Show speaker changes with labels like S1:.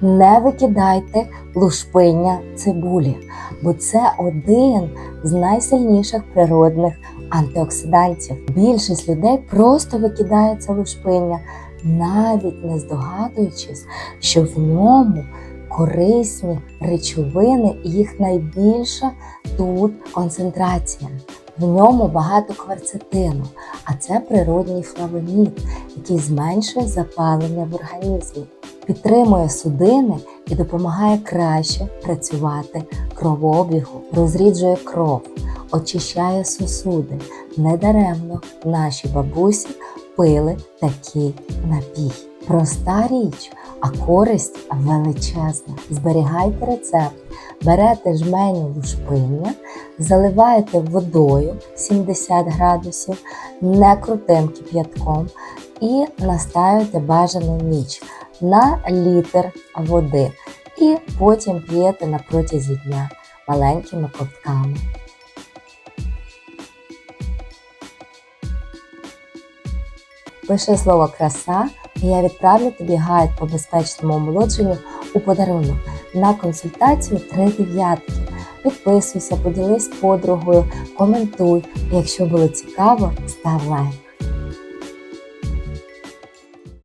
S1: Не викидайте лушпиння цибулі, бо це один з найсильніших природних антиоксидантів. Більшість людей просто викидає це лушпиння, навіть не здогадуючись, що в ньому корисні речовини, і їх найбільша тут концентрація. В ньому багато кверцетину, а це природній флавонід, який зменшує запалення в організмі, підтримує судини і допомагає краще працювати кровообігу, розріджує кров, очищає сосуди. Недаремно наші бабусі пили такий напій. Проста річ, а користь величезна. Зберігайте рецепт, берете жменю лушпиння, заливаєте водою 70 градусів, не крутим кип'ятком і настаюєте бажану ніч на літр води. І потім п'єте на протязі дня маленькими ковтками. Пиши слово краса, і я відправлю тобі гайд по безпечному омолодженню у подарунок на консультацію три дев'ятки. Підписуйся, поділись подругою, коментуй. Якщо було цікаво, став лайк.